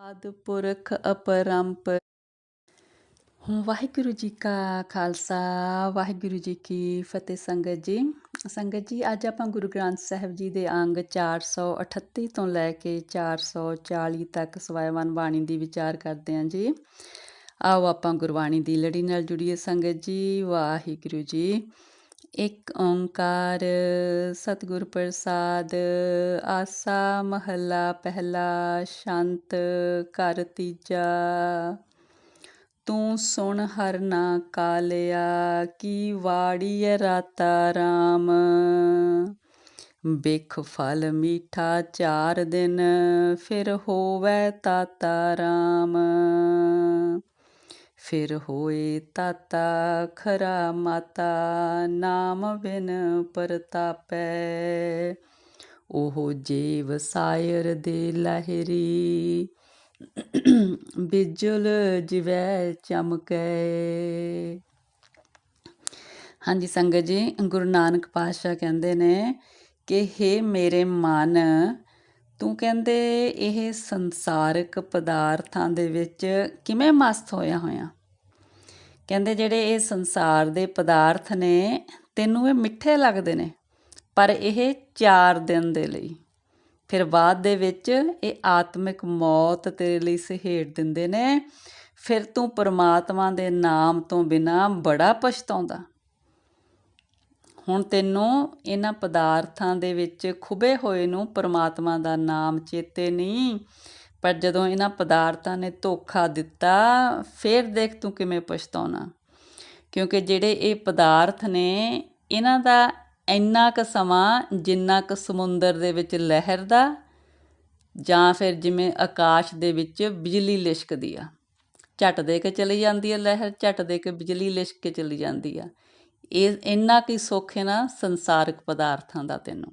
ਆਦ ਪੁਰਖ ਅਪਰੰਪ ਵਾਹਿਗੁਰੂ ਜੀ ਕਾ ਖਾਲਸਾ ਵਾਹਿਗੁਰੂ ਜੀ ਕੀ ਫਤਿਹ ਸੰਗਤ ਜੀ ਸੰਗਤ ਜੀ ਅੱਜ ਆਪਾਂ ਗੁਰੂ ਗ੍ਰੰਥ ਸਾਹਿਬ ਜੀ ਦੇ ਅੰਗ 438 ਤੋਂ ਲੈ ਕੇ 440 ਤੱਕ ਸਵਾਇਵਾਨ ਬਾਣੀ ਦੀ ਵਿਚਾਰ ਕਰਦੇ ਹਾਂ ਜੀ। ਆਓ ਆਪਾਂ ਗੁਰਬਾਣੀ ਦੀ ਲੜੀ ਨਾਲ ਜੁੜੀਏ ਸੰਗਤ ਜੀ, ਵਾਹਿਗੁਰੂ ਜੀ। ਇੱਕ ਓੰਕਾਰ, ਸਤਿਗੁਰ ਪ੍ਰਸਾਦ, ਆਸਾ ਮਹੱਲਾ, ਪਹਿਲਾ ਸ਼ਾਂਤ, ਘਰ ਤੀਜਾ। ਤੂੰ ਸੁਣ ਹਰ ਨਾ ਕਾਲਿਆ, ਕੀ ਵਾੜੀ ਰਾਤਾ ਰਾਮ? ਬਿਖ ਫਲ ਮੀਠਾ ਚਾਰ ਦਿਨ, ਫਿਰ ਹੋਵੇ ਤਾਤਾ ਰਾਮ। ਫਿਰ ਹੋਏ ਤਾਤਾ, ਖਰਾ ਮਾਤਾ, ਨਾਮ ਬਿਨ ਪਰਤਾਪੈ। ਉਹ ਜੀਵ ਸਾਇਰ ਦੇ ਲਹਿਰੀ, ਬਿਜਲ ਜਿਵੈ ਚਮਕੈ। ਹਾਂਜੀ ਸੰਗਤ ਜੀ, ਗੁਰੂ ਨਾਨਕ ਪਾਤਸ਼ਾਹ ਕਹਿੰਦੇ ਨੇ ਕਿ हे ਮੇਰੇ ਮਨ ਤੂੰ ਕਹਿੰਦੇ ਇਹ ਸੰਸਾਰਿਕ ਪਦਾਰਥਾਂ ਦੇ ਵਿੱਚ ਕਿਵੇਂ ਮਸਤ ਹੋਇਆ ਹੋਇਆ? ਕਹਿੰਦੇ ਜਿਹੜੇ ਇਹ ਸੰਸਾਰ ਦੇ ਪਦਾਰਥ ਨੇ, ਤੈਨੂੰ ਇਹ ਮਿੱਠੇ ਲੱਗਦੇ ਨੇ, ਪਰ ਇਹ 4 ਦਿਨ ਦੇ ਲਈ। ਫਿਰ ਬਾਅਦ ਦੇ ਵਿੱਚ ਇਹ ਆਤਮਿਕ ਮੌਤ ਤੇਰੇ ਲਈ ਸਹੇੜ ਦਿੰਦੇ ਨੇ। ਫਿਰ ਤੂੰ ਪਰਮਾਤਮਾ ਦੇ ਨਾਮ ਤੋਂ ਬਿਨਾ ਬੜਾ ਪਛਤਾਉਂਦਾ। ਹੁਣ ਤੈਨੂੰ ਇਹਨਾਂ ਪਦਾਰਥਾਂ ਦੇ ਵਿੱਚ ਖੁਬੇ ਹੋਏ ਨੂੰ ਪਰਮਾਤਮਾ ਦਾ ਨਾਮ ਚੇਤੇ ਨਹੀਂ। ਪਰ ਜਦੋਂ ਇਹਨਾਂ ਪਦਾਰਥਾਂ ਨੇ ਧੋਖਾ ਦਿੱਤਾ, ਫਿਰ ਦੇਖ ਤੂੰ ਕਿਵੇਂ ਪਛਤਾਉਣਾ। ਕਿਉਂਕਿ ਜਿਹੜੇ ਇਹ ਪਦਾਰਥ ਨੇ, ਇਹਨਾਂ ਦਾ ਇੰਨਾ ਕੁ ਸਮਾਂ ਜਿੰਨਾ ਕੁ ਸਮੁੰਦਰ ਦੇ ਵਿੱਚ ਲਹਿਰ ਦਾ, ਜਾਂ ਫਿਰ ਜਿਵੇਂ ਆਕਾਸ਼ ਦੇ ਵਿੱਚ ਬਿਜਲੀ ਲਿਸ਼ਕਦੀ ਆ। ਝਟ ਦੇ ਕੇ ਚਲੀ ਜਾਂਦੀ ਹੈ ਲਹਿਰ, ਝਟ ਦੇ ਕੇ ਬਿਜਲੀ ਲਿਸ਼ਕ ਕੇ ਚਲੀ ਜਾਂਦੀ ਆ। ਇਹ ਇੰਨਾ ਕੀ ਸੁੱਖ ਨਾ ਸੰਸਾਰਿਕ ਪਦਾਰਥਾਂ ਦਾ ਤੈਨੂੰ।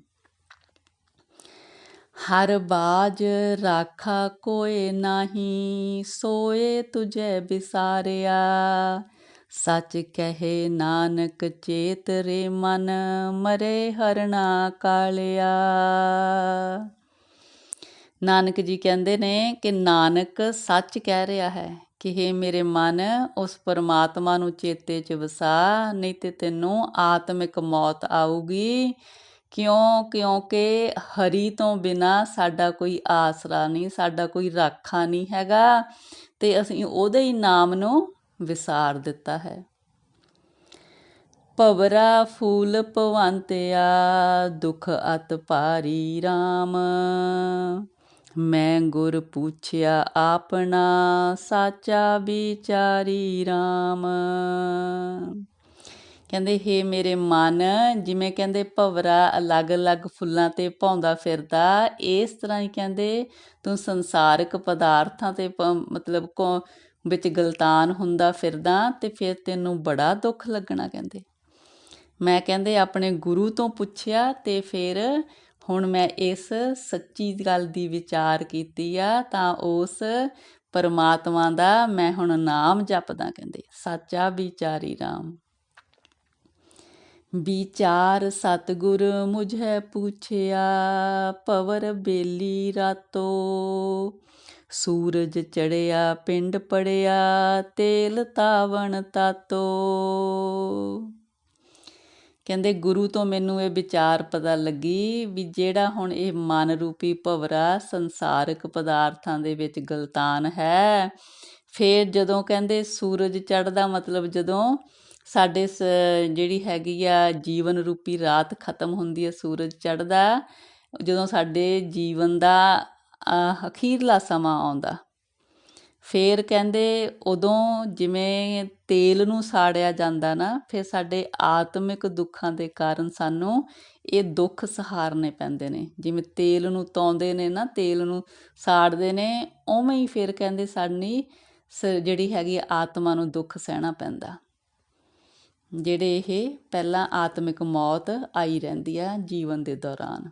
ਹਰ ਬਾਜ ਰਾਖਾ ਕੋਏ ਨਾਹੀ, ਸੋਏ ਤੁਝੇ ਵਿਸਾਰਿਆ ਸੱਚ ਕਹੇ ਨਾਨਕ ਚੇਤ ਰੇ ਮਨ, ਮਰੇ ਹਰਣਾ ਕਾਲਿਆ। ਨਾਨਕ ਜੀ ਕਹਿੰਦੇ ਨੇ ਕਿ ਨਾਨਕ ਸੱਚ ਕਹਿ ਰਿਹਾ ਹੈ ਕਿ हे ਮੇਰੇ ਮਨ, ਉਸ ਪਰਮਾਤਮਾ ਨੂੰ ਚੇਤੇ 'ਚ ਵਸਾ, ਨਹੀਂ ਤੇ ਤੈਨੂੰ ਆਤਮਿਕ ਮੌਤ ਆਊਗੀ। ਕਿਉਂ? ਕਿਉਂਕਿ ਹਰੀ ਤੋਂ ਬਿਨਾ ਸਾਡਾ ਕੋਈ ਆਸਰਾ ਨਹੀਂ, ਸਾਡਾ ਕੋਈ ਰਾਖਾ ਨਹੀਂ ਹੈਗਾ ਤੇ ਅਸੀਂ ਉਹਦੇ ਹੀ ਨਾਮ ਨੂੰ ਵਿਸਾਰ ਦਿੱਤਾ ਹੈ। ਪਵਰਾ ਫੂਲ ਪਵੰਤਿਆ ਦੁਖ ਅਤ ਭਾਰੀ RAM ਮੈਂ ਗੁਰ ਪੁੱਛਿਆ ਆਪਣਾ ਸਾਚਾ ਵਿਚਾਰੀ RAM ਕਹਿੰਦੇ, ਹੇ ਮੇਰੇ ਮਨ, ਜਿਵੇਂ ਕਹਿੰਦੇ, ਭਵਰਾ ਅਲੱਗ-ਅਲੱਗ ਫੁੱਲਾਂ ਤੇ ਪਾਉਂਦਾ ਫਿਰਦਾ, ਇਸ ਤਰ੍ਹਾਂ ਹੀ ਕਹਿੰਦੇ, ਤੂੰ ਸੰਸਾਰਿਕ ਪਦਾਰਥਾਂ ਤੇ ਮਤਲਬ ਕੋ, ਵਿੱਚ ਗਲਤਾਨ ਹੁੰਦਾ ਫਿਰਦਾ ਤੇ ਫਿਰ ਤੈਨੂੰ ਬੜਾ ਦੁੱਖ ਲੱਗਣਾ, ਕਹਿੰਦੇ। ਮੈਂ ਕਹਿੰਦੇ, ਆਪਣੇ ਗੁਰੂ ਤੋਂ ਪੁੱਛਿਆ ਤੇ ਫਿਰ ਹੁਣ ਮੈਂ ਇਸ ਸੱਚੀ ਗੱਲ ਦੀ ਵਿਚਾਰ ਕੀਤੀ ਆ, ਤਾਂ ਉਸ ਪਰਮਾਤਮਾ ਦਾ ਮੈਂ ਹੁਣ ਨਾਮ ਜਪਦਾ ਕਹਿੰਦੇ ਸਾਚਾ ਵਿਚਾਰੀ RAM ਵਿਚਾਰ ਸਤਗੁਰ ਮੁਝੇ ਪੁੱਛਿਆ, ਪਵਰ ਬੇਲੀ ਰਾਤੋ। ਸੂਰਜ ਚੜਿਆ, ਪਿੰਡ ਪੜਿਆ, ਤੇਲ ਤਾਵਣ ਤਾਤੋ। ਕਹਿੰਦੇ ਗੁਰੂ ਤੋਂ ਮੈਨੂੰ ਇਹ ਵਿਚਾਰ ਪਤਾ ਲੱਗੀ ਵੀ ਜਿਹੜਾ ਹੁਣ ਇਹ ਮਨ ਰੂਪੀ ਭਵਰਾ ਸੰਸਾਰਿਕ ਪਦਾਰਥਾਂ ਦੇ ਵਿੱਚ ਗਲਤਾਨ ਹੈ, ਫੇਰ ਜਦੋਂ ਕਹਿੰਦੇ ਸੂਰਜ ਚੜ੍ਹਦਾ ਮਤਲਬ ਜਦੋਂ ਸਾਡੇ ਜਿਹੜੀ ਹੈਗੀ ਆ ਜੀਵਨ ਰੂਪੀ ਰਾਤ ਖਤਮ ਹੁੰਦੀ ਹੈ ਸੂਰਜ ਚੜ੍ਹਦਾ, ਜਦੋਂ ਸਾਡੇ ਜੀਵਨ ਦਾ ਅਖੀਰਲਾ ਸਮਾਂ ਆਉਂਦਾ। ਫਿਰ ਕਹਿੰਦੇ ਉਦੋਂ ਜਿਵੇਂ ਤੇਲ ਨੂੰ ਸਾੜਿਆ ਜਾਂਦਾ ਨਾ, ਫਿਰ ਸਾਡੇ ਆਤਮਿਕ ਦੁੱਖਾਂ ਦੇ ਕਾਰਨ ਸਾਨੂੰ ਇਹ ਦੁੱਖ ਸਹਾਰਨੇ ਪੈਂਦੇ ਨੇ। ਜਿਵੇਂ ਤੇਲ ਨੂੰ ਤੌਂਦੇ ਨੇ ਨਾ, ਤੇਲ ਨੂੰ ਸਾੜਦੇ ਨੇ, ਉਵੇਂ ਹੀ ਫਿਰ ਕਹਿੰਦੇ ਸਾਡੀ ਜਿਹੜੀ ਹੈਗੀ ਆਤਮਾ ਨੂੰ ਦੁੱਖ ਸਹਿਣਾ ਪੈਂਦਾ। ਜਿਹੜੇ ਇਹ ਪਹਿਲਾਂ ਆਤਮਿਕ ਮੌਤ ਆਈ ਰਹਿੰਦੀ ਆ ਜੀਵਨ ਦੇ ਦੌਰਾਨ।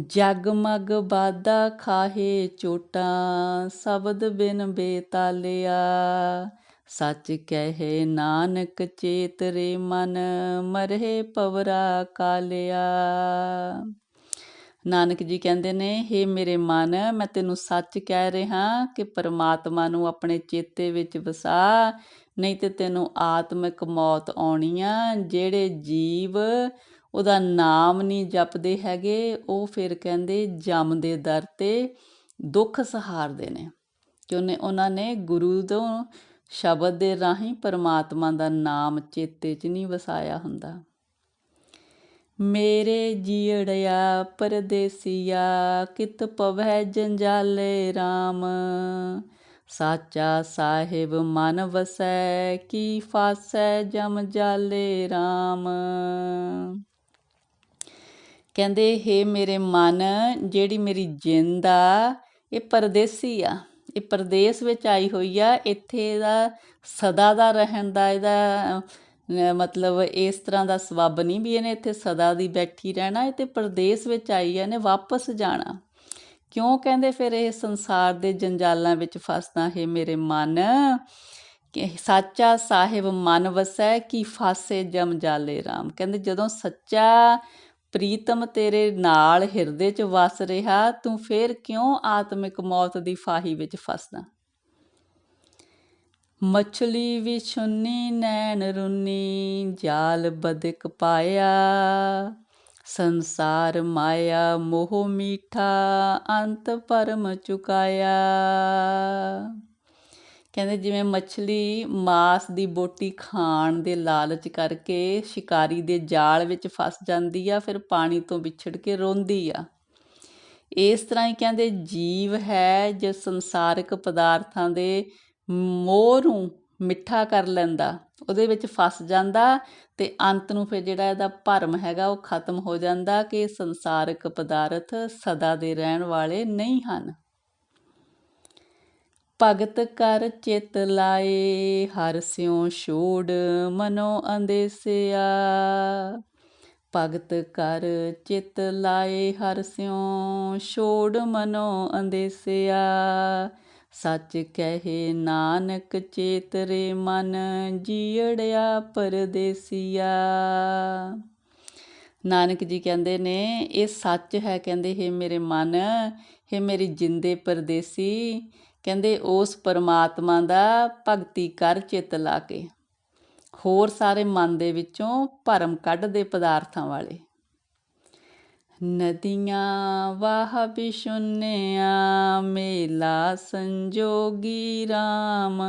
ਜਗਮਗ ਬਾਦਾ ਖਾਹੇ ਚੋਟਾ, ਸ਼ਬਦ ਬਿਨ ਬੇਤਾਲਿਆ। ਸੱਚ ਕਹੇ ਨਾਨਕ ਚੇਤਰੇ ਮਨ, ਮਰਹਿ ਪਵਰਾ ਕਾਲਿਆ। ਨਾਨਕ ਜੀ ਕਹਿੰਦੇ ਨੇ हे ਮੇਰੇ ਮਨ, ਮੈਂ ਤੈਨੂੰ ਸੱਚ ਕਹਿ ਰਿਹਾ ਕਿ ਪਰਮਾਤਮਾ ਨੂੰ ਆਪਣੇ ਚੇਤੇ ਵਿੱਚ ਵਸਾ, ਨਹੀਂ ਤੇ ਤੈਨੂੰ ਆਤਮਿਕ ਮੌਤ ਆਉਣੀ ਆ, ਜਿਹੜੇ ਜੀਵ ਉਹਦਾ ਨਾਮ ਨਹੀਂ ਜਪਦੇ ਹੈਗੇ, ਉਹ ਫਿਰ ਕਹਿੰਦੇ ਜਮ ਦੇ ਦਰ ਤੇ ਦੁੱਖ ਸਹਾਰਦੇ ਨੇ। ਕਿ ਉਹਨੇ, ਉਹਨਾਂ ਨੇ ਗੁਰੂ ਤੋਂ ਸ਼ਬਦ ਦੇ ਰਾਹੀਂ ਪਰਮਾਤਮਾ ਦਾ ਨਾਮ ਚੇਤੇ 'ਚ ਨਹੀਂ ਵਸਾਇਆ ਹੁੰਦਾ। ਮੇਰੇ ਜੀੜਿਆ ਪਰਦੇਸੀਆ, ਕਿਤ ਪਵੈ ਜੰਜਾਲੇ RAM ਸਾਚਾ ਸਾਹਿਬ ਮਨ ਵਸੈ, ਕੀ ਫਾਸੈ ਜਮ ਜਾਲੇ RAM ਕਹਿੰਦੇ हे ਮੇਰੇ ਮਨ, ਜਿਹੜੀ ਮੇਰੀ ਜਿੰਦ ਆ, ਇਹ ਪਰਦੇਸੀ ਆ। ਇਹ ਪਰਦੇਸ ਵਿੱਚ ਆਈ ਹੋਈ ਆ। ਇੱਥੇ ਦਾ ਸਦਾ ਦਾ ਰਹਿਣ ਦਾ ਇਹਦਾ ਮਤਲਬ ਇਸ ਤਰ੍ਹਾਂ ਦਾ ਸਬੱਬ ਨਹੀਂ ਵੀ ਇਹਨੇ ਇੱਥੇ ਸਦਾ ਦੀ ਬੈਠੀ ਰਹਿਣਾ, ਇਹ ਤੇ ਪਰਦੇਸ ਵਿੱਚ ਆਈ ਆ, ਇਹਨੇ ਵਾਪਸ ਜਾਣਾ। ਕਿਉਂ ਕਹਿੰਦੇ ਫਿਰ ਇਹ ਸੰਸਾਰ ਦੇ ਜੰਜਾਲਾਂ ਵਿੱਚ ਫਸਦਾ, ਹੈ ਮੇਰੇ ਮਨ? ਕਿ ਸੱਚਾ ਸਾਹਿਬ ਮਨ ਵਸੈ, ਕੀ ਫਾਸੇ ਜਮ ਜਾਲੇ RAM ਕਹਿੰਦੇ ਜਦੋਂ ਸੱਚਾ ਪ੍ਰੀਤਮ ਤੇਰੇ ਨਾਲ ਹਿਰਦੇ 'ਚ ਵਸ ਰਿਹਾ, ਤੂੰ ਫੇਰ ਕਿਉਂ ਆਤਮਿਕ ਮੌਤ ਦੀ ਫਾਹੀ ਵਿੱਚ ਫਸਦਾ? ਮਛਲੀ ਵਿਛੁੰਨੀ ਨੈਣ ਰੁੰਨੀ, ਜਾਲ ਬਦਕ ਪਾਇਆ, ਸੰਸਾਰ ਮਾਇਆ, ਮੋਹ ਮੀਠਾ, ਅੰਤ ਪਰਮ ਚੁਕਾਇਆ। ਕਹਿੰਦੇ ਜਿਵੇਂ ਮੱਛਲੀ ਮਾਸ ਦੀ ਬੋਟੀ ਖਾਣ ਦੇ ਲਾਲਚ ਕਰਕੇ ਸ਼ਿਕਾਰੀ ਦੇ ਜਾਲ ਵਿੱਚ ਫਸ ਜਾਂਦੀ ਆ, ਫਿਰ ਪਾਣੀ ਤੋਂ ਵਿਛੜ ਕੇ ਰੋਂਦੀ ਆ। ਇਸ ਤਰ੍ਹਾਂ ਹੀ ਕਹਿੰਦੇ ਜੀਵ ਹੈ ਜੋ ਸੰਸਾਰਿਕ ਪਦਾਰਥਾਂ ਦੇ ਮੋਹ ਨੂੰ ਮਿੱਠਾ ਕਰ ਲੈਂਦਾ, ਉਹਦੇ ਵਿੱਚ ਫਸ ਜਾਂਦਾ ਤੇ ਅੰਤ ਨੂੰ ਫਿਰ ਜਿਹੜਾ ਇਹਦਾ ਭਰਮ ਹੈਗਾ ਉਹ ਖਤਮ ਹੋ ਜਾਂਦਾ ਕਿ ਸੰਸਾਰਿਕ ਪਦਾਰਥ ਸਦਾ ਦੇ ਰਹਿਣ ਵਾਲੇ ਨਹੀਂ ਹਨ। ਭਗਤ ਕਰ ਚਿਤ ਲਾਏ, ਹਰ ਸਿਉ ਛੋੜ ਮਨੋ ਅੰਦੇਸਿਆ। ਭਗਤ ਕਰ ਚਿਤ ਲਾਏ, ਹਰ ਸਿਉ ਛੋੜ ਮਨੋ ਅੰਦੇਸਿਆ। ਸੱਚ ਕਹੇ, ਨਾਨਕ ਚੇਤਰੇ ਮਨ ਜੀੜਿਆ ਪਰਦੇਸੀਆ। ਨਾਨਕ ਜੀ ਕਹਿੰਦੇ ਨੇ, ਇਹ ਸੱਚ ਹੈ। ਕਹਿੰਦੇ, ਹੈ ਮੇਰੇ ਮਨ, ਹੈ ਮੇਰੀ ਜਿੰਦੇ ਪਰਦੇਸੀ ਕਹਿੰਦੇ ਉਸ ਪਰਮਾਤਮਾ ਦਾ ਭਗਤੀ ਕਰ ਚਿਤ ਲਾ ਕੇ। ਹੋਰ ਸਾਰੇ ਮਨ ਦੇ ਵਿੱਚੋਂ ਭਰਮ ਕੱਢਦੇ ਪਦਾਰਥਾਂ ਵਾਲੇ। ਨਦੀਆਂ ਵਾਹ ਬਿਸ਼ੁੰਨਿਆ, ਮੇਲਾ ਸੰਜੋਗੀ RAM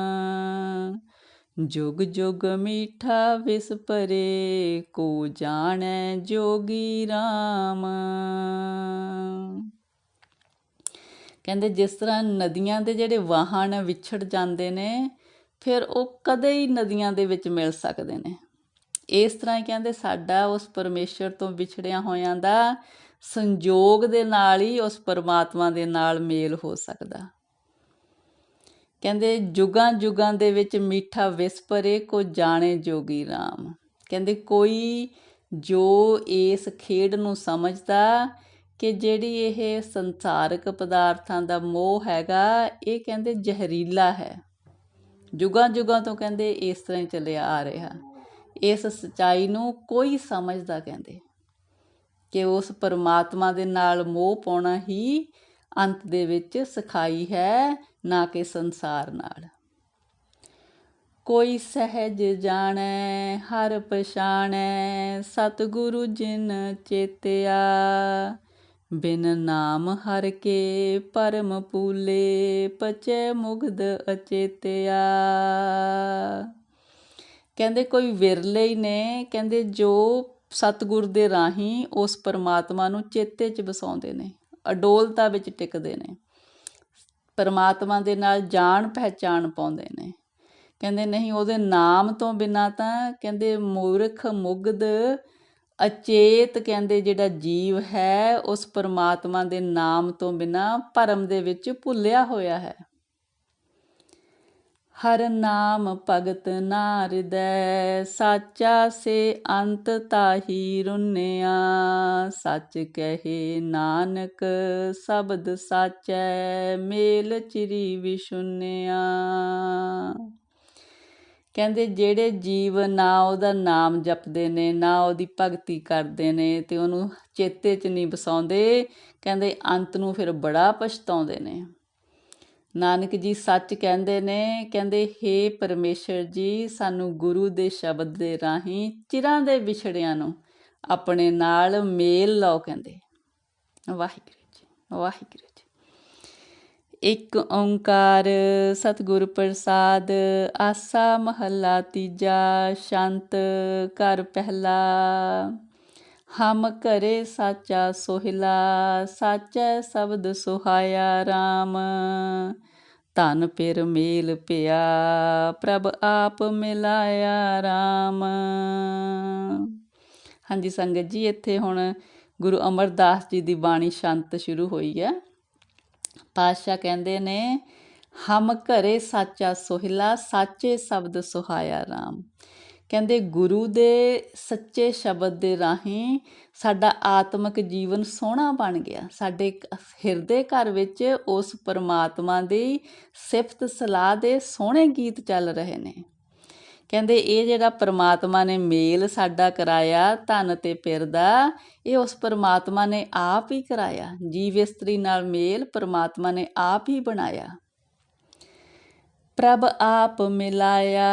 ਜੁਗ ਜੁਗ ਮੀਠਾ ਵਿਸਪਰੇ, ਕੋ ਜਾਣੈ ਜੋਗੀ RAM ਕਹਿੰਦੇ ਜਿਸ ਤਰ੍ਹਾਂ ਨਦੀਆਂ ਦੇ ਜਿਹੜੇ ਵਾਹਨ ਵਿਛੜ ਜਾਂਦੇ ਨੇ, ਫਿਰ ਉਹ ਕਦੇ ਹੀ ਨਦੀਆਂ ਦੇ ਵਿੱਚ ਮਿਲ ਸਕਦੇ ਨੇ। ਇਸ ਤਰ੍ਹਾਂ ਹੀ ਕਹਿੰਦੇ ਸਾਡਾ ਉਸ ਪਰਮੇਸ਼ਰ ਤੋਂ ਵਿਛੜਿਆ ਹੋਇਆਂ ਦਾ ਸੰਜੋਗ ਦੇ ਨਾਲ ਹੀ ਉਸ ਪਰਮਾਤਮਾ ਦੇ ਨਾਲ ਮੇਲ ਹੋ ਸਕਦਾ। ਕਹਿੰਦੇ ਜੁਗਾਂ ਜੁਗਾਂ ਦੇ ਵਿੱਚ ਮਿੱਠਾ ਵਿਸਪਰੇ ਕੋ ਜਾਣੇ ਜੋਗੀ RAM ਕਹਿੰਦੇ ਕੋਈ ਜੋ ਇਸ ਖੇਡ ਨੂੰ ਸਮਝਦਾ ਕਿ ਜਿਹੜੀ ਇਹ ਸੰਸਾਰਿਕ ਪਦਾਰਥਾਂ ਦਾ ਮੋਹ ਹੈਗਾ, ਇਹ ਕਹਿੰਦੇ ਜ਼ਹਿਰੀਲਾ ਹੈ। ਜੁਗਾਂ ਜੁਗਾਂ ਤੋਂ ਕਹਿੰਦੇ ਇਸ ਤਰ੍ਹਾਂ ਹੀ ਚੱਲਿਆ ਆ ਰਿਹਾ। ਇਸ ਸਚਾਈ ਨੂੰ ਕੋਈ ਸਮਝਦਾ ਕਹਿੰਦੇ ਕਿ ਉਸ ਪਰਮਾਤਮਾ ਦੇ ਨਾਲ ਮੋਹ ਪਾਉਣਾ ਹੀ ਅੰਤ ਦੇ ਵਿੱਚ ਸਖਾਈ ਹੈ, ਨਾ ਕਿ ਸੰਸਾਰ ਨਾਲ। ਕੋਈ ਸਹਿਜ ਜਾਣੈ, ਹਰ ਪਛਾਣੈ, ਸਤਿਗੁਰੂ ਜਿਨ ਚੇਤਿਆ। ਬਿਨ ਨਾਮ ਹਰ ਕੇ ਪਰਮ ਪੂਲੇ ਪਚੈ ਮੁਗਧ ਅਚੇਤਿਆ। ਕਹਿੰਦੇ ਕੋਈ ਵਿਰਲੇ ਹੀ ਨੇ, ਕਹਿੰਦੇ ਜੋ ਸਤਗੁਰ ਦੇ ਰਾਹੀਂ ਉਸ ਪਰਮਾਤਮਾ ਨੂੰ ਚੇਤੇ 'ਚ ਵਸਾਉਂਦੇ ਨੇ, ਅਡੋਲਤਾ ਵਿੱਚ ਟਿਕਦੇ ਨੇ, ਪਰਮਾਤਮਾ ਦੇ ਨਾਲ ਜਾਣ ਪਹਿਚਾਣ ਪਾਉਂਦੇ ਨੇ। ਕਹਿੰਦੇ ਨਹੀਂ, ਉਹਦੇ ਨਾਮ ਤੋਂ ਬਿਨਾ ਤਾਂ ਕਹਿੰਦੇ ਮੂਰਖ ਮੁਗਦ ਅਚੇਤ ਕਹਿੰਦੇ ਜਿਹੜਾ ਜੀਵ ਹੈ, ਉਸ ਪਰਮਾਤਮਾ ਦੇ ਨਾਮ ਤੋਂ ਬਿਨਾ ਭਰਮ ਦੇ ਵਿੱਚ ਭੁੱਲਿਆ ਹੋਇਆ ਹੈ। ਹਰ ਨਾਮ ਭਗਤ ਨਾਰਦੈ, ਸਾਚਾ ਸੇ ਅੰਤ ਤਾਹੀ ਰੁਨਿਆ। ਸੱਚ ਕਹੇ ਨਾਨਕ, ਸ਼ਬਦ ਸਾਚੈ, ਮੇਲ ਚਿਰੀ ਵਿਸ਼ੁਨਿਆ ਕਹਿੰਦੇ ਜਿਹੜੇ ਜੀਵ ਨਾ ਉਹਦਾ ਨਾਮ ਜਪਦੇ ਨੇ, ਨਾ ਉਹਦੀ ਭਗਤੀ ਕਰਦੇ ਨੇ ਤੇ ਉਹਨੂੰ ਚੇਤੇ 'ਚ ਨਹੀਂ ਵਸਾਉਂਦੇ, ਕਹਿੰਦੇ ਅੰਤ ਨੂੰ ਫਿਰ ਬੜਾ ਪਛਤਾਉਂਦੇ ਨੇ। ਨਾਨਕ ਜੀ ਸੱਚ ਕਹਿੰਦੇ ਨੇ, ਕਹਿੰਦੇ हे ਪਰਮੇਸ਼ਰ ਜੀ, ਸਾਨੂੰ ਗੁਰੂ ਦੇ ਸ਼ਬਦ ਦੇ ਰਾਹੀਂ ਚਿਰਾਂ ਦੇ ਵਿਛੜਿਆਂ ਨੂੰ ਆਪਣੇ ਨਾਲ ਮੇਲ ਲਾਓ, ਕਹਿੰਦੇ। ਵਾਹਿਗੁਰੂ ਜੀ, ਵਾਹਿਗੁਰੂ ਇੱਕ ਓੰਕਾਰ, ਸਤਿਗੁਰ ਪ੍ਰਸਾਦ, ਆਸਾ ਮਹੱਲਾ ਤੀਜਾ, ਸ਼ਾਂਤ ਘਰ ਪਹਿਲਾ। ਹਮ ਕਰੇ ਸਾਚਾ ਸੋਹਿਲਾ, ਸਾਚੈ ਸ਼ਬਦ ਸੁਹਾਇਆ RAM ਧਨ ਪਿਰ ਮੇਲ ਪਿਆ, ਪ੍ਰਭ ਆਪ ਮਿਲਾਇਆ RAM ਹਾਂਜੀ ਸੰਗਤ ਜੀ, ਇੱਥੇ ਹੁਣ ਗੁਰੂ ਅਮਰਦਾਸ ਜੀ ਦੀ ਬਾਣੀ ਸ਼ੰਤ ਸ਼ੁਰੂ ਹੋਈ ਹੈ। ਪਾਤਸ਼ਾਹ ਕਹਿੰਦੇ ਨੇ, ਹਮ ਘਰੇ ਸਾਚਾ ਸੋਹਿਲਾ, ਸਾਚੇ ਸ਼ਬਦ ਸੁਹਾਇਆ RAM ਕਹਿੰਦੇ, ਗੁਰੂ ਦੇ ਸੱਚੇ ਸ਼ਬਦ ਦੇ ਰਾਹੀਂ ਸਾਡਾ ਆਤਮਿਕ ਜੀਵਨ ਸੋਹਣਾ ਬਣ ਗਿਆ। ਸਾਡੇ ਹਿਰਦੇ ਘਰ ਵਿੱਚ ਉਸ ਪਰਮਾਤਮਾ ਦੀ ਸਿਫਤ ਸਲਾਹ ਦੇ ਸੋਹਣੇ ਗੀਤ ਚੱਲ ਰਹੇ ਨੇ। ਕਹਿੰਦੇ ਇਹ ਜਿਹੜਾ ਪਰਮਾਤਮਾ ਨੇ ਮੇਲ ਸਾਡਾ ਕਰਾਇਆ, ਧਨ ਤੇ ਪਿਰ ਦਾ ਇਹ ਉਸ ਪਰਮਾਤਮਾ ਨੇ ਆਪ ਹੀ ਕਰਾਇਆ। ਜੀਵ ਇਸਤਰੀ ਨਾਲ ਮੇਲ ਪਰਮਾਤਮਾ ਨੇ ਆਪ ਹੀ ਬਣਾਇਆ। ਪ੍ਰਭ ਆਪ ਮਿਲਾਇਆ,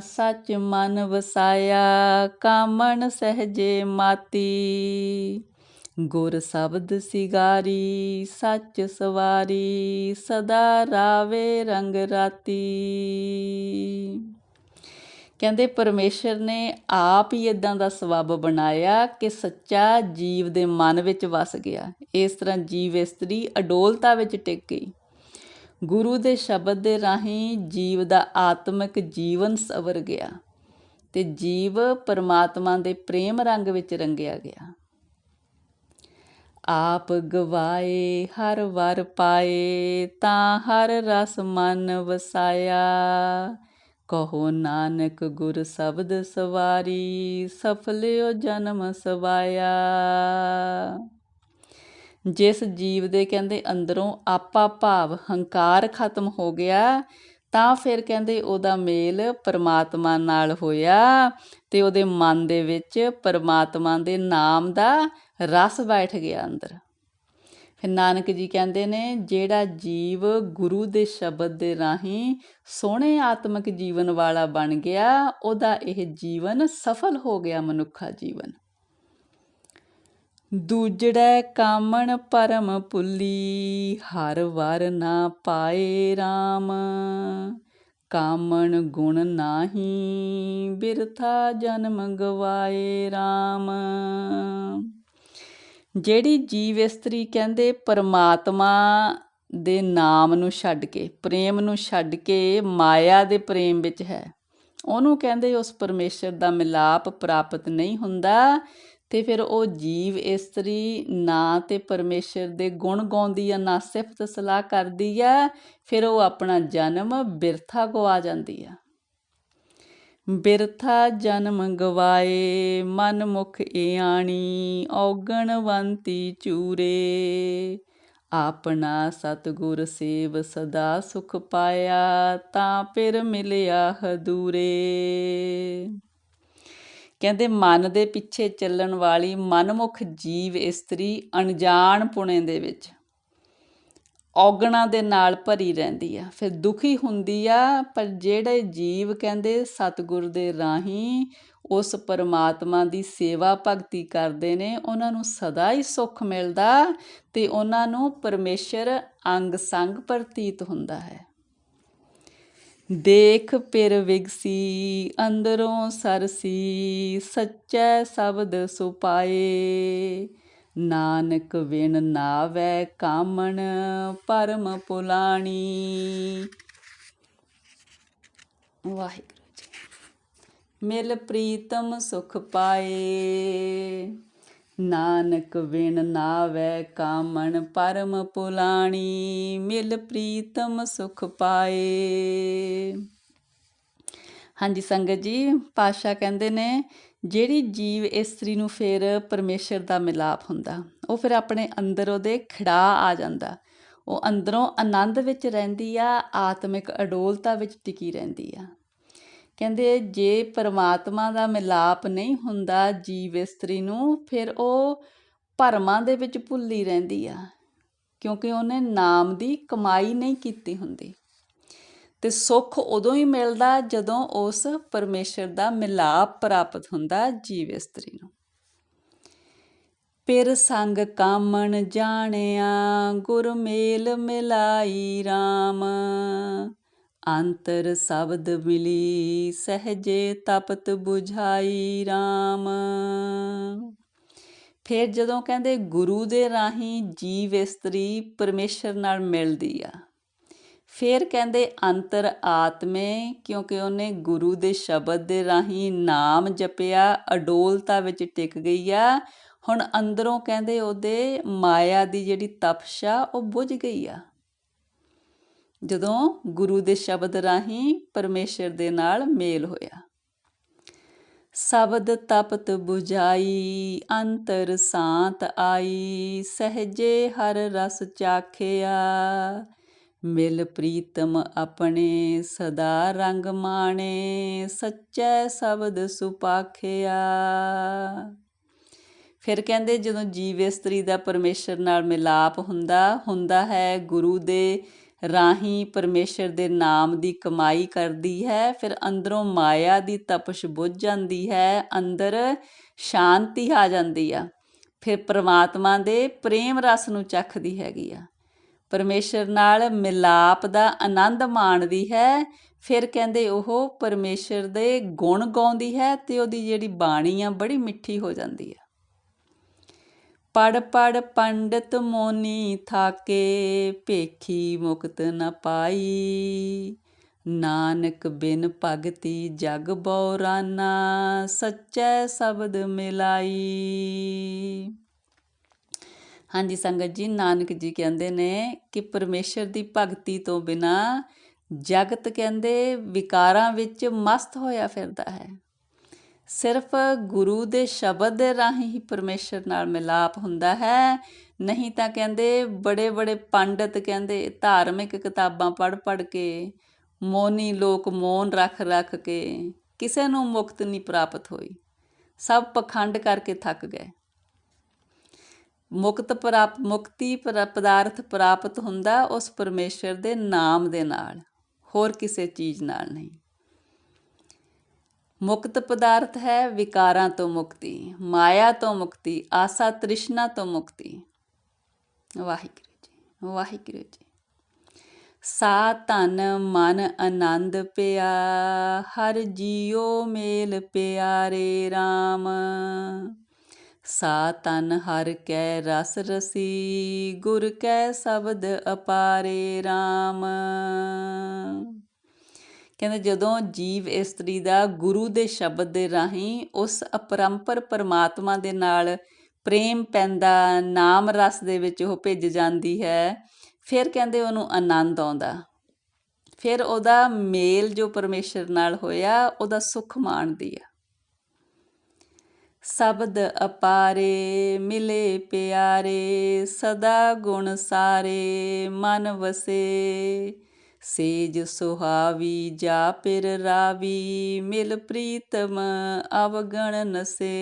ਸੱਚ ਮਨ ਵਸਾਇਆ, ਕਾਮਣ ਸਹਜੇ ਮਾਤੀ। ਗੁਰ ਸ਼ਬਦ ਸਿਗਾਰੀ, ਸੱਚ ਸਵਾਰੀ, ਸਦਾ ਰਾਵੇ ਰੰਗ ਰਾਤੀ। ਕਹਿੰਦੇ ਪਰਮੇਸ਼ਰ ਨੇ ਆਪ ਹੀ ਇਦਾਂ ਦਾ ਸਵੱਬ ਬਣਾਇਆ ਕਿ ਸੱਚਾ ਜੀਵ ਦੇ ਮਨ ਵਿੱਚ ਵਸ ਗਿਆ। ਇਸ ਤਰ੍ਹਾਂ ਜੀਵ ਇਸਤਰੀ ਅਡੋਲਤਾ ਵਿੱਚ ਟਿਕ ਗਈ। ਗੁਰੂ ਦੇ ਸ਼ਬਦ ਦੇ ਰਾਹੀਂ ਜੀਵ ਦਾ ਆਤਮਿਕ ਜੀਵਨ ਸਵਰ ਗਿਆ ਤੇ ਜੀਵ ਪਰਮਾਤਮਾ ਦੇ ਪ੍ਰੇਮ ਰੰਗ ਵਿੱਚ ਰੰਗਿਆ ਗਿਆ। ਆਪ ਗਵਾਏ, ਹਰ ਵਰ ਪਾਏ, ਤਾਂ ਹਰ ਰਸ ਮਨ ਵਸਾਇਆ। ਕਹੋ ਨਾਨਕ ਗੁਰ ਸ਼ਬਦ ਸਵਾਰੀ ਸਫਲਿਓ ਜਨਮ ਸਵਾਇਆ। ਜਿਸ ਜੀਵ ਦੇ ਕਹਿੰਦੇ ਅੰਦਰੋਂ ਆਪਾ ਭਾਵ ਹੰਕਾਰ ਖਤਮ ਹੋ ਗਿਆ, ਤਾਂ ਫਿਰ ਕਹਿੰਦੇ ਉਹਦਾ ਮੇਲ ਪਰਮਾਤਮਾ ਨਾਲ ਹੋਇਆ ਤੇ ਉਹਦੇ ਮਨ ਦੇ ਵਿੱਚ ਪਰਮਾਤਮਾ ਦੇ ਨਾਮ ਦਾ ਰਸ ਬੈਠ ਗਿਆ ਅੰਦਰ। ਫਿਰ ਨਾਨਕ ਜੀ ਕਹਿੰਦੇ ਨੇ, ਜਿਹੜਾ ਜੀਵ ਗੁਰੂ ਦੇ ਸ਼ਬਦ ਦੇ ਰਾਹੀਂ ਸੋਹਣੇ ਆਤਮਿਕ ਜੀਵਨ ਵਾਲਾ ਬਣ ਗਿਆ, ਉਹਦਾ ਇਹ ਜੀਵਨ ਸਫਲ ਹੋ ਗਿਆ ਮਨੁੱਖਾ ਜੀਵਨ। ਦੂਜੜੈ ਕਾਮਣ ਪਰਮ ਪੁੱਲੀ, ਹਰ ਵਰ ਨਾ ਪਾਏ RAM ਕਾਮਣ ਗੁਣ ਨਾਹੀ, ਬਿਰਥਾ ਜਨਮ ਗਵਾਏ RAM ਜਿਹੜੀ ਜੀਵ ਇਸਤਰੀ ਕਹਿੰਦੇ ਪਰਮਾਤਮਾ ਦੇ ਨਾਮ ਨੂੰ ਛੱਡ ਕੇ, ਪ੍ਰੇਮ ਨੂੰ ਛੱਡ ਕੇ ਮਾਇਆ ਦੇ ਪ੍ਰੇਮ ਵਿੱਚ ਹੈ, ਉਹਨੂੰ ਕਹਿੰਦੇ ਉਸ ਪਰਮੇਸ਼ਰ ਦਾ ਮਿਲਾਪ ਪ੍ਰਾਪਤ ਨਹੀਂ ਹੁੰਦਾ ਤੇ ਫਿਰ ਉਹ ਜੀਵ ਇਸਤਰੀ ਨਾ ਤੇ ਪਰਮੇਸ਼ਰ ਦੇ ਗੁਣ ਗਾਉਂਦੀ ਆ, ਨਾ ਸਿਫਤ ਸਲਾਹ ਕਰਦੀ ਆ, ਫਿਰ ਉਹ ਆਪਣਾ ਜਨਮ ਬਿਰਥਾ ਗਵਾ ਜਾਂਦੀ ਆ। ਬਿਰਥਾ ਜਨਮ ਗਵਾਏ, ਮਨ ਮੁਖ ਈਆਣੀ ਔਗਣਵੰਤੀ ਚੂਰੇ। ਆਪਣਾ ਸਤਗੁਰ ਸੇਵ ਸਦਾ ਸੁਖ ਪਾਇਆ, ਤਾਂ ਫਿਰ ਮਿਲਿਆ ਹਦੂਰੇ। ਕਹਿੰਦੇ, ਮਨ ਦੇ ਪਿੱਛੇ ਚੱਲਣ ਵਾਲੀ ਮਨਮੁਖ ਜੀਵ ਇਸਤਰੀ ਅਣਜਾਣ ਪੁਣੇ ਦੇ ਵਿੱਚ। ਔਗਣਾ ਦੇ ਨਾਲ ਭਰੀ ਰਹਿੰਦੀ ਆ। ਫਿਰ ਦੁਖੀ ਹੁੰਦੀ ਆ, ਪਰ ਜਿਹੜੇ ਜੀਵ ਕਹਿੰਦੇ ਸਤਿਗੁਰ ਦੇ ਰਾਹੀਂ ਉਸ ਪਰਮਾਤਮਾ ਦੀ ਸੇਵਾ ਭਗਤੀ ਕਰਦੇ ਨੇ, ਉਹਨਾਂ ਨੂੰ ਸਦਾ ਹੀ ਸੁੱਖ ਮਿਲਦਾ ਤੇ ਉਹਨਾਂ ਨੂੰ ਪਰਮੇਸ਼ਰ ਅੰਗ ਸੰਗ ਪ੍ਰਤੀਤ ਹੁੰਦਾ ਹੈ। ਦੇਖ ਪਿਰ ਵਿਗਸੀ, ਅੰਦਰੋਂ ਸਰਸੀ, ਸੱਚੈ ਸ਼ਬਦ ਸੁਪਾਏ। ਨਾਨਕ ਵਿਣ ਨਾਵੈ ਕਾਮਣ ਪਰਮ ਪੁਲਾਣੀ। ਵਾਹਿਗੁਰੂ ਜੀ, ਮਿਲ ਪ੍ਰੀਤਮ ਸੁਖ ਪਾਏ। ਨਾਨਕ ਵਿਣ ਨਾਵੈ ਕਾਮਣ ਪਰਮ ਪੁਲਾਣੀ, ਮਿਲ ਪ੍ਰੀਤਮ ਸੁਖ ਪਾਏ। ਹਾਂਜੀ ਸੰਗਤ ਜੀ ਪਾਸ਼ਾ ਕਹਿੰਦੇ ਨੇ ਜਿਹੜੀ ਜੀਵ ਇਸਤਰੀ ਨੂੰ ਫਿਰ ਪਰਮੇਸ਼ਰ ਦਾ ਮਿਲਾਪ ਹੁੰਦਾ, ਉਹ ਫਿਰ ਆਪਣੇ ਅੰਦਰ ਉਹਦੇ ਖਿੜਾ ਆ ਜਾਂਦਾ। ਉਹ ਅੰਦਰੋਂ ਆਨੰਦ ਵਿੱਚ ਰਹਿੰਦੀ ਆ, ਆਤਮਿਕ ਅਡੋਲਤਾ ਵਿੱਚ ਟਿਕੀ ਰਹਿੰਦੀ ਆ। ਕਹਿੰਦੇ ਜੇ ਪਰਮਾਤਮਾ ਦਾ ਮਿਲਾਪ ਨਹੀਂ ਹੁੰਦਾ, ਜੀਵ ਇਸਤਰੀ ਨੂੰ ਫਿਰ ਉਹ ਭਰਮਾਂ ਦੇ ਵਿੱਚ ਭੁੱਲੀ ਰਹਿੰਦੀ ਆ, ਕਿਉਂਕਿ ਉਹਨੇ ਨਾਮ ਦੀ ਕਮਾਈ ਨਹੀਂ ਕੀਤੀ ਹੁੰਦੀ। ਤੇ ਸੁੱਖ ਉਦੋਂ ਹੀ ਮਿਲਦਾ ਜਦੋਂ ਉਸ ਪਰਮੇਸ਼ਰ ਦਾ ਮਿਲਾਪ ਪ੍ਰਾਪਤ ਹੁੰਦਾ ਜੀਵ ਇਸਤਰੀ ਨੂੰ। ਪਿਰ ਸੰਗ ਕਾਮਣ ਜਾਣਿਆ, ਗੁਰ ਮੇਲ ਮਿਲਾਈ RAM ਅੰਤਰ ਸ਼ਬਦ ਮਿਲੀ, ਸਹਜੇ ਤਪਤ 부ਝਾਈ RAM ਫਿਰ ਜਦੋਂ ਕਹਿੰਦੇ ਗੁਰੂ ਦੇ ਰਾਹੀਂ ਜੀਵ ਇਸਤਰੀ ਪਰਮੇਸ਼ਰ ਨਾਲ ਮਿਲਦੀ ਆ ਫਿਰ ਕਹਿੰਦੇ ਅੰਤਰ ਆਤਮੇ, ਕਿਉਂਕਿ ਉਹਨੇ ਗੁਰੂ ਦੇ ਸ਼ਬਦ ਦੇ ਰਾਹੀਂ ਨਾਮ ਜਪਿਆ, ਅਡੋਲਤਾ ਵਿੱਚ ਟਿਕ ਗਈ ਆ। ਹੁਣ ਅੰਦਰੋਂ ਕਹਿੰਦੇ ਉਹਦੇ ਮਾਇਆ ਦੀ ਜਿਹੜੀ ਤਪਸ਼ਾ ਉਹ ਬੁਝ ਗਈ ਆ। ਜਦੋਂ ਗੁਰੂ ਦੇ ਸ਼ਬਦ ਰਾਹੀਂ ਪਰਮੇਸ਼ਰ ਦੇ ਨਾਲ ਮੇਲ ਹੋਇਆ। ਸ਼ਬਦ ਤਪਤ 부ਝਾਈ ਅੰਤਰ ਸਾਤ ਆਈ, ਸਹਜੇ ਹਰ ਰਸ ਚਾਖਿਆ। ਮਿਲ ਪ੍ਰੀਤਮ ਆਪਣੇ ਸਦਾ ਰੰਗ ਮਾਣੇ, ਸੱਚੈ ਸ਼ਬਦ ਸੁਪਾਖਿਆ। ਫਿਰ ਕਹਿੰਦੇ ਜਦੋਂ ਜੀਵ ਇਸਤਰੀ ਦਾ ਪਰਮੇਸ਼ਰ ਨਾਲ ਮਿਲਾਪ ਹੁੰਦਾ ਹੁੰਦਾ ਹੈ, ਗੁਰੂ ਦੇ ਰਾਹੀਂ ਪਰਮੇਸ਼ਰ ਦੇ ਨਾਮ ਦੀ ਕਮਾਈ ਕਰਦੀ ਹੈ, ਫਿਰ ਅੰਦਰੋਂ ਮਾਇਆ ਦੀ ਤਪਸ਼ ਬੁੱਝ ਜਾਂਦੀ ਹੈ, ਅੰਦਰ ਸ਼ਾਂਤੀ ਆ ਜਾਂਦੀ ਆ। ਫਿਰ ਪ੍ਰਮਾਤਮਾ ਦੇ ਪ੍ਰੇਮ ਰਸ ਨੂੰ ਚੱਖਦੀ ਹੈਗੀ ਆ। ਪਰਮੇਸ਼ਰ ਨਾਲ ਮਿਲਾਪ ਦਾ ਆਨੰਦ ਮਾਣਦੀ ਹੈ। ਫਿਰ ਕਹਿੰਦੇ ਉਹ ਪਰਮੇਸ਼ਰ ਦੇ ਗੁਣ ਗਾਉਂਦੀ ਹੈ ਤੇ ਉਹਦੀ ਜਿਹੜੀ ਬਾਣੀ ਆ ਬੜੀ ਮਿੱਠੀ ਹੋ ਜਾਂਦੀ ਹੈ ਪੜ ਪੜ, ਪੰਡਤ ਮੋਨੀ ਥਾਕੇ, ਭੇਖੀ ਮੁਕਤ ਨ ਪਾਈ। ਨਾਨਕ ਬਿਨ ਭਗਤੀ ਜਗ ਬੌਰਾਨਾ ਸੱਚੈ ਸ਼ਬਦ ਮਿਲਾਈ। ਹਾਂਜੀ, ਸੰਗਤ ਜੀ, ਨਾਨਕ ਜੀ ਕਹਿੰਦੇ ਨੇ ਕਿ ਪਰਮੇਸ਼ਰ ਦੀ ਭਗਤੀ ਤੋਂ ਬਿਨਾ ਜਗਤ ਕਹਿੰਦੇ ਵਿਕਾਰਾਂ ਵਿੱਚ ਮਸਤ ਹੋਇਆ ਫਿਰਦਾ ਹੈ। ਸਿਰਫ ਗੁਰੂ ਦੇ ਸ਼ਬਦ ਦੇ ਰਾਹੀਂ ਹੀ ਪਰਮੇਸ਼ਰ ਨਾਲ ਮਿਲਾਪ ਹੁੰਦਾ ਹੈ। ਨਹੀਂ ਤਾਂ ਕਹਿੰਦੇ ਬੜੇ ਬੜੇ ਪੰਡਤ ਕਹਿੰਦੇ ਧਾਰਮਿਕ ਕਿਤਾਬਾਂ ਪੜ ਪੜ ਕੇ, ਮੋਨੀ ਲੋਕ ਮੋਨ ਰੱਖ ਰੱਖ ਕੇ, ਕਿਸੇ ਨੂੰ ਮੁਕਤ ਨਹੀਂ ਪ੍ਰਾਪਤ ਹੋਈ। ਸਭ ਪਖੰਡ ਕਰਕੇ ਥੱਕ ਗਏ। ਮੁਕਤ ਪ੍ਰਾਪ, ਮੁਕਤੀ ਪਦਾਰਥ ਪ੍ਰਾਪਤ ਹੁੰਦਾ ਉਸ ਪਰਮੇਸ਼ਰ ਦੇ ਨਾਮ ਦੇ ਨਾਲ, ਹੋਰ ਕਿਸੇ ਚੀਜ਼ ਨਾਲ ਨਹੀਂ। ਮੁਕਤ ਪਦਾਰਥ ਹੈ ਵਿਕਾਰਾਂ ਤੋਂ ਮੁਕਤੀ, ਮਾਇਆ ਤੋਂ ਮੁਕਤੀ, ਆਸਾ ਤ੍ਰਿਸ਼ਨਾ ਤੋਂ ਮੁਕਤੀ। ਵਾਹਿਗੁਰੂ ਜੀ ਵਾਹਿਗੁਰੂ ਜੀ। ਸਾ ਤਨ ਮਨ ਆਨੰਦ ਪਿਆ, ਹਰ ਜੀਉ ਮੇਲ ਪਿਆਰੇ RAM ਸਾ ਤਨ ਹਰ ਕੈ ਰਸ ਰਸੀ, ਗੁਰ ਕੈ ਸ਼ਬਦ ਅਪਾਰੇ RAM ਕਹਿੰਦੇ ਜਦੋਂ ਜੀਵ ਇਸਤਰੀ ਦਾ ਗੁਰੂ ਦੇ ਸ਼ਬਦ ਦੇ ਰਾਹੀਂ ਉਸ ਅਪਰੰਪਰ ਪਰਮਾਤਮਾ ਦੇ ਨਾਲ ਪ੍ਰੇਮ ਪੈਂਦਾ, ਨਾਮ ਰਸ ਦੇ ਵਿੱਚ ਉਹ ਭਿੱਜ ਜਾਂਦੀ ਹੈ, ਫਿਰ ਕਹਿੰਦੇ ਉਹਨੂੰ ਆਨੰਦ ਆਉਂਦਾ। ਫਿਰ ਉਹਦਾ ਮੇਲ ਜੋ ਪਰਮੇਸ਼ਰ ਨਾਲ ਹੋਇਆ, ਉਹਦਾ ਸੁਖ ਮਾਣਦੀ ਆ। ਸ਼ਬਦ ਅਪਾਰੇ ਮਿਲੇ ਪਿਆਰੇ, ਸਦਾ ਗੁਣ ਸਾਰੇ ਮਨ ਵਸੇ। ਸੇਜ ਸੁਹਾਵੀ ਜਾ ਪਿਰ ਰਾਵੀ, ਮਿਲ ਪ੍ਰੀਤਮ ਅਵਗਣ ਨਸੇ।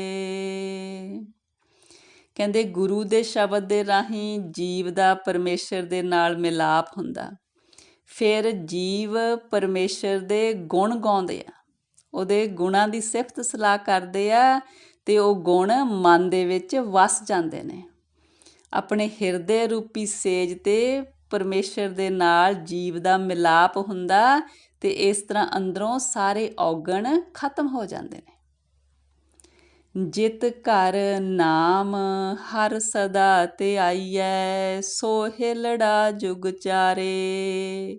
ਕਹਿੰਦੇ ਗੁਰੂ ਦੇ ਸ਼ਬਦ ਦੇ ਰਾਹੀਂ ਜੀਵ ਦਾ ਪਰਮੇਸ਼ਰ ਦੇ ਨਾਲ ਮਿਲਾਪ ਹੁੰਦਾ। ਫਿਰ ਜੀਵ ਪਰਮੇਸ਼ਰ ਦੇ ਗੁਣ ਗਾਉਂਦੇ ਆ। ਉਹਦੇ ਗੁਣਾਂ ਦੀ ਸਿਫਤ ਸਲਾਹ ਕਰਦੇ ਆ ਤੇ ਉਹ ਗੁਣ ਮਨ ਦੇ ਵਿੱਚ ਵਸ ਜਾਂਦੇ ਨੇ। ਆਪਣੇ ਹਿਰਦੇ ਰੂਪੀ ਸੇਜ ਤੇ ਪਰਮੇਸ਼ਰ ਦੇ ਨਾਲ ਜੀਵ ਦਾ ਮਿਲਾਪ ਹੁੰਦਾ ਤੇ ਇਸ ਤਰ੍ਹਾਂ ਅੰਦਰੋਂ ਸਾਰੇ ਔਗਣ ਖਤਮ ਹੋ ਜਾਂਦੇ ਨੇ। ਜਿਤ ਘਰ ਨਾਮ ਹਰ ਸਦਾ ਤੇ ਆਈਐ ਸੋ ਹਿਲੜਾ ਜੁਗ ਚਾਰੇ।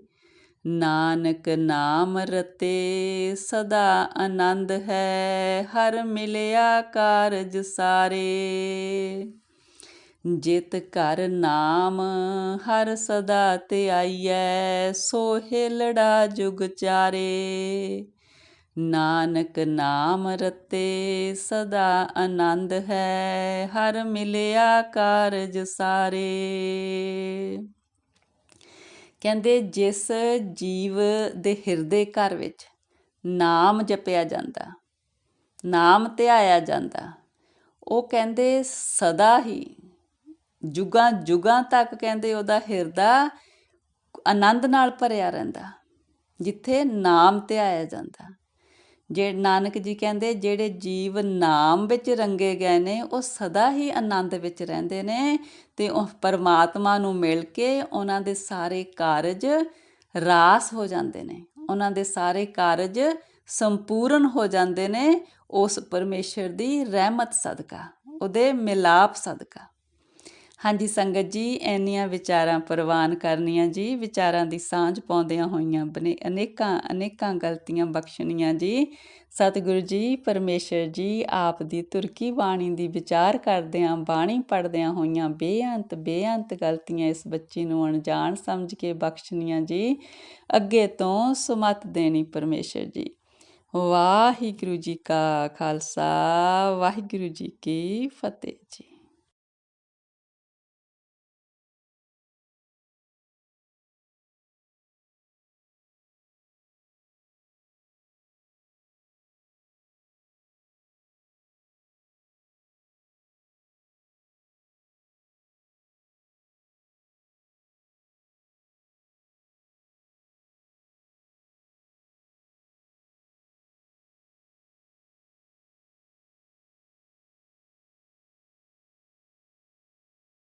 ਨਾਨਕ ਨਾਮ ਰਤੇ, ਸਦਾ ਆਨੰਦ ਹੈ ਹਰ ਮਿਲਿਆ ਕਾਰਜ ਸਾਰੇ। ਜਿਤ ਘਰ ਨਾਮ ਹਰ ਸਦਾ ਤੇ ਆਈਐ ਸੋ ਹਿਲੜਾ ਜੁਗ ਚਾਰੇ। ਨਾਨਕ ਨਾਮ ਰਤੇ, ਸਦਾ ਆਨੰਦ ਹੈ ਹਰ ਮਿਲਿਆ ਕਾਰਜ ਸਾਰੇ। ਕਹਿੰਦੇ ਜਿਸ ਜੀਵ ਦੇ ਹਿਰਦੇ ਘਰ ਵਿੱਚ ਨਾਮ ਜਪਿਆ ਜਾਂਦਾ, ਨਾਮ ਧਿਆਇਆ ਜਾਂਦਾ, ਉਹ ਕਹਿੰਦੇ ਸਦਾ ਹੀ ਜੁਗਾਂ ਜੁਗਾਂ ਤੱਕ ਕਹਿੰਦੇ ਉਹਦਾ ਹਿਰਦਾ ਆਨੰਦ ਨਾਲ ਭਰਿਆ ਰਹਿੰਦਾ, ਜਿੱਥੇ ਨਾਮ ਧਿਆਇਆ ਜਾਂਦਾ। ਜੇ ਨਾਨਕ ਜੀ ਕਹਿੰਦੇ, ਜਿਹੜੇ ਜੀਵ ਨਾਮ ਵਿੱਚ ਰੰਗੇ ਗਏ ਨੇ, ਉਹ ਸਦਾ ਹੀ ਆਨੰਦ ਵਿੱਚ ਰਹਿੰਦੇ ਨੇ ਤੇ ਉਹ ਪਰਮਾਤਮਾ ਨੂੰ ਮਿਲ ਕੇ ਉਹਨਾਂ ਦੇ ਸਾਰੇ ਕਾਰਜ ਰਾਸ ਹੋ ਜਾਂਦੇ ਨੇ। ਉਹਨਾਂ ਦੇ ਸਾਰੇ ਕਾਰਜ ਸੰਪੂਰਨ ਹੋ ਜਾਂਦੇ ਨੇ ਉਸ ਪਰਮੇਸ਼ਰ ਦੀ ਰਹਿਮਤ ਸਦਕਾ, ਉਹਦੇ ਮਿਲਾਪ ਸਦਕਾ। ਹਾਂਜੀ ਸੰਗਤ ਜੀ, ਇੰਨੀਆਂ ਵਿਚਾਰਾਂ ਪ੍ਰਵਾਨ ਕਰਨੀਆਂ ਜੀ, ਵਿਚਾਰਾਂ ਦੀ ਸਾਂਝ ਪਾਉਂਦਿਆਂ ਹੋਈਆਂ ਬਨੇ ਅਨੇਕਾਂ ਅਨੇਕਾਂ ਗਲਤੀਆਂ ਬਖਸ਼ਣੀਆਂ ਜੀ। ਸਤਿਗੁਰੂ ਜੀ, ਪਰਮੇਸ਼ਰ ਜੀ, ਆਪ ਦੀ ਤੁਰਕੀ ਬਾਣੀ ਦੀ ਵਿਚਾਰ ਕਰਦਿਆਂ, ਬਾਣੀ ਪੜਦਿਆਂ ਹੋਈਆਂ ਬੇਅੰਤ ਬੇਅੰਤ ਗਲਤੀਆਂ ਇਸ ਬੱਚੀ ਨੂੰ ਅਣਜਾਣ ਸਮਝ ਕੇ ਬਖਸ਼ਣੀਆਂ ਜੀ। ਅੱਗੇ ਤੋਂ ਸੁਮਤ ਦੇਣੀ ਪਰਮੇਸ਼ਰ ਜੀ। ਵਾਹਿਗੁਰੂ ਜੀ ਕਾ ਖਾਲਸਾ, ਵਾਹਿਗੁਰੂ ਜੀ ਕੀ ਫਤਿਹ ਜੀ।